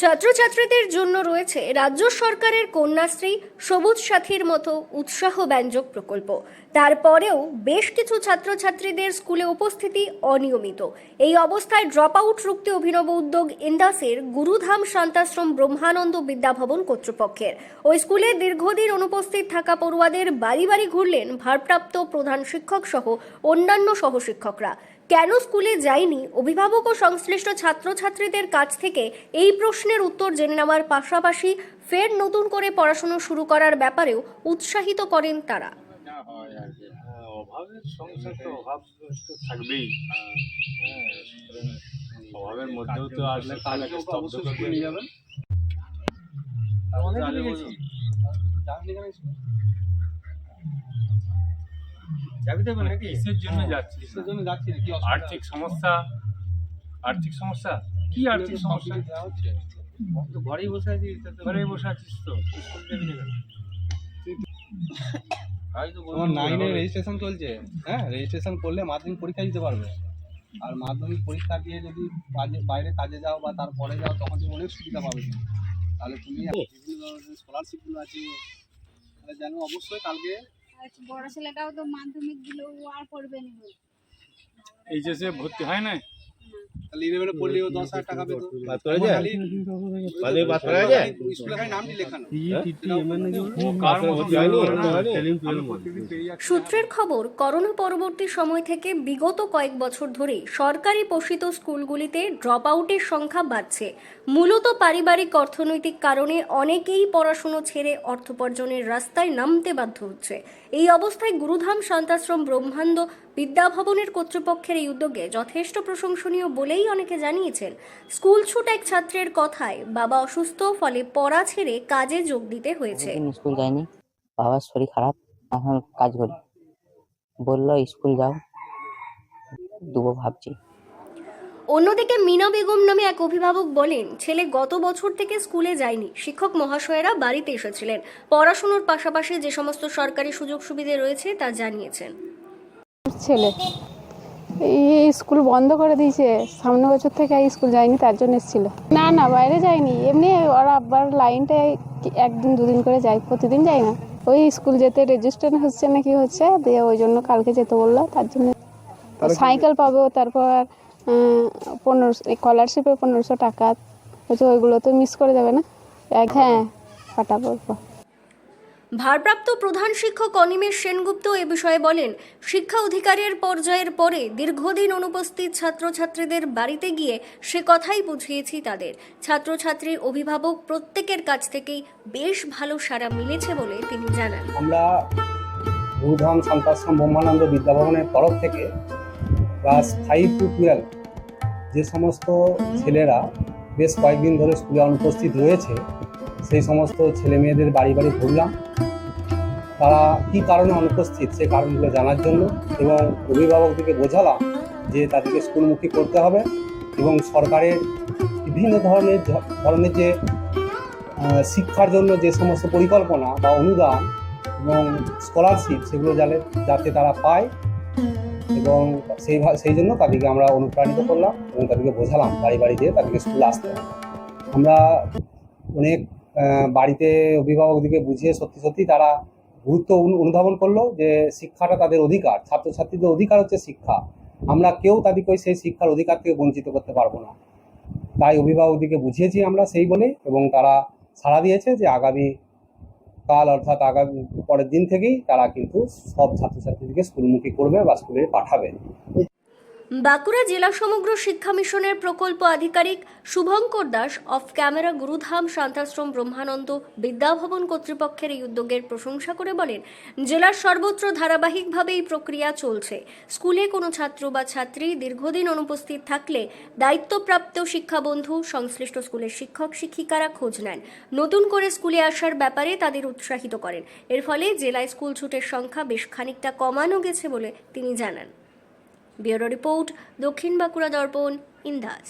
ছাত্রছাত্রীদের জন্য রয়েছে রাজ্য সরকারের কন্যাশ্রী, সবুজ সাথীর মতো উৎসাহ ব্যঞ্জক প্রকল্প। তারপরেও বেশ কিছু ছাত্রছাত্রীদের স্কুলে উপস্থিতি অনিয়মিত। এই অবস্থায় ড্রপ আউট রুখতে অভিনব উদ্যোগ ইন্দাসের গুরুধাম শান্তাশ্রম ব্রহ্মানন্দ বিদ্যাভবন কর্তৃপক্ষের। ওই স্কুলে দীর্ঘদিন অনুপস্থিত থাকা পড়ুয়াদের বাড়ি বাড়ি ঘুরলেন ভারপ্রাপ্ত প্রধান শিক্ষক সহ অন্যান্য সহশিক্ষকরা। কেন স্কুলে যায়নি? অভিভাবক ও সংশ্লিষ্ট ছাত্রছাত্রীদের কাছ থেকে এই প্রশ্নের উত্তর জেনে নেওয়ার পাশাপাশি ফের নতুন করে পড়াশুনো শুরু করার ব্যাপারেও উৎসাহিত করেন তারা। অভাবের সংসার তো অভাব তো থাকবেই। অভাবের মধ্যেও তো আসলে স্তব্ধ করে নিয়ে যাবেন। যাবি কিসের জন্য যাচ্ছি কিসের জন্য যাচ্ছি কি আর্থিক সমস্যা? আর্থিক সমস্যা? কি আর্থিক সমস্যা? হচ্ছে। তো ঘরেই বসে আছি তা তো ঘরে বসে আছিস তো? স্কুল যাবি না কেন? আমি তো তোমার নাইনের রেজিস্ট্রেশন চলছে। হ্যাঁ রেজিস্ট্রেশন করলে মাধ্যমিক পরীক্ষা দিতে পারবে। আর মাধ্যমিক পরীক্ষা দিয়ে যদি কাজে বাইরে কাজে যাও বা তারপরে যাও তখন তুমি অনেক সুবিধা পাবে। তাহলে তুমি বিভিন্ন ধরনের স্কলারশিপগুলো আছে। তাহলে জানো অবশ্যই কালকে বড় ছেলেটাও তো মাধ্যমিক দিল ও আর পড়বে না। এইচএসে ভর্তি হয় না তাহলে ইলেভেনে দশ হাজার টাকা পেতো। সূত্রের খবর করোনা পরবর্তী সময় থেকে বিগত কয়েক বছর ধরে সরকারি পোষিত স্কুলগুলিতে ড্রপ আউটের সংখ্যা বাড়ছে। মূলত পারিবারিক অর্থনৈতিক কারণে অনেকেই পড়াশুনো ছেড়ে অর্থোপার্জনের রাস্তায় নামতে বাধ্য হচ্ছে। এই অবস্থায় গুরুধাম শান্তাশ্রম ব্রহ্মাণ্ড বিদ্যাভবনের কর্তৃপক্ষের এই উদ্যোগে যথেষ্ট প্রশংসনীয় বলেই অনেকে জানিয়েছেন স্কুল ছুট এক ছাত্রের কথায় বাবা অসুস্থ ফলে পড়া ছেড়ে কাজে যোগ দিতে হয়েছে। স্কুল যাইনি বাবার শরীর খারাপ এখন কাজ করি। বলল স্কুল যাও দুবো ভাবছি। অন্যদিকে মিনা বেগম নামে এক অভিভাবক বলেন ছেলে গত বছর থেকে স্কুলে যায়নি। শিক্ষক মহাশয়েরা বাড়িতে এসেছিলেন। পড়াশুনোর পাশাপাশি যে সমস্ত সরকারি সুযোগ সুবিধে রয়েছে তা জানিয়েছেন। ছেলে। এই স্কুল বন্ধ করে দিয়েছে। সামনে বছর থেকে আর স্কুল যায়নি তার জন্য এসেছিল। না না বাইরে যায়নি। এমনি ওরা আব্বার লাইনটায় একদিন দুদিন করে যায় প্রতিদিন যায় না। ওই স্কুল যেতে রেজিস্ট্রেশন হচ্ছে না কি হচ্ছে দিয়ে ওই জন্য কালকে যেতে বলল তার জন্য সাইকেল পাবো তারপর পনেরোশো স্কলারশিপে পনেরোশো টাকা। হচ্ছে ওইগুলো তো মিস করে যাবে না। এক হ্যাঁ পাঠাবো ভারপ্রাপ্ত প্রধান শিক্ষক অনিমেষ সেনগুপ্ত এ বিষয়ে বলেন, শিক্ষা অধিকারের পর্যায়ের পরে দীর্ঘদিন অনুপস্থিত ছাত্রছাত্রীদের বাড়িতে গিয়ে সে কথাই বুঝিয়েছি তাদের। ছাত্রছাত্রী অভিভাবক প্রত্যেকের কাছ থেকেই বেশ ভালো সাড়া মিলেছে বলে তিনি জানান। আমরা গুরুধাম শান্তাশ্রম ব্রহ্মানন্দ বিদ্যাভবনের তরফ থেকে ক্লাস ফাইভ টু টুয়েলভ যে সমস্ত ছেলেরা বেশ কয়েকদিন ধরে স্কুলে অনুপস্থিত রয়েছে, সেই সমস্ত ছেলে মেয়েদের বাড়ি বাড়ি ঘুরলাম। তারা কী কারণে অনুপস্থিত সেই কারণগুলো জানার জন্য এবং অভিভাবকদেরকে বোঝালাম যে তাদেরকে স্কুলমুখী করতে হবে এবং সরকারের বিভিন্ন ধরনের ধরনের যে শিক্ষার জন্য যে সমস্ত পরিকল্পনা বা অনুদান এবং স্কলারশিপ সেগুলো যাতে যাতে তারা পায় এবং সেই সেই জন্য তাদেরকে আমরা অনুপ্রাণিত করলাম এবং তাদেরকে বোঝালাম বাড়ি বাড়ি দিয়ে তাদেরকে স্কুলে আসতে। আমরা অনেক বাড়িতে অভিভাবকদেরকে বুঝিয়ে সত্যি সত্যি তারা গুরুত্ব অনুধাবন করল যে শিক্ষাটা তাদের অধিকার, ছাত্রছাত্রীদের অধিকার হচ্ছে শিক্ষা। আমরা কেউ তাদেরকে সেই শিক্ষার অধিকার থেকে বঞ্চিত করতে পারব না। তাই অভিভাবকদেরকে বুঝিয়েছি আমরা সেই বলে এবং তারা সাড়া দিয়েছে যে আগামী কাল অর্থাৎ আগামী পরের দিন থেকেই তারা কিন্তু সব ছাত্রছাত্রীদেরকে স্কুলমুখী করবে বা স্কুলে পাঠাবে। বাঁকুড়া জেলা সমগ্র শিক্ষা মিশনের প্রকল্প আধিকারিক শুভঙ্কর দাস অফ ক্যামেরা গুরুধাম শান্তাশ্রম ব্রহ্মানন্দ বিদ্যাভবন কর্তৃপক্ষের এই উদ্যোগের প্রশংসা করে বলেন, জেলার সর্বত্র ধারাবাহিকভাবে এই প্রক্রিয়া চলছে। স্কুলে কোনো ছাত্র বা ছাত্রী দীর্ঘদিন অনুপস্থিত থাকলে দায়িত্বপ্রাপ্ত শিক্ষাবন্ধু, সংশ্লিষ্ট স্কুলের শিক্ষক, শিক্ষিকারা খোঁজ নেন। নতুন করে স্কুলে আসার ব্যাপারে তাদের উৎসাহিত করেন। এর ফলে জেলায় স্কুল ছুটের সংখ্যা বেশ খানিকটা কমানো গেছে বলে তিনি জানান। ব্যুরো রিপোর্ট দক্ষিণ বাঁকুড়া দর্পণ ইন্দাস।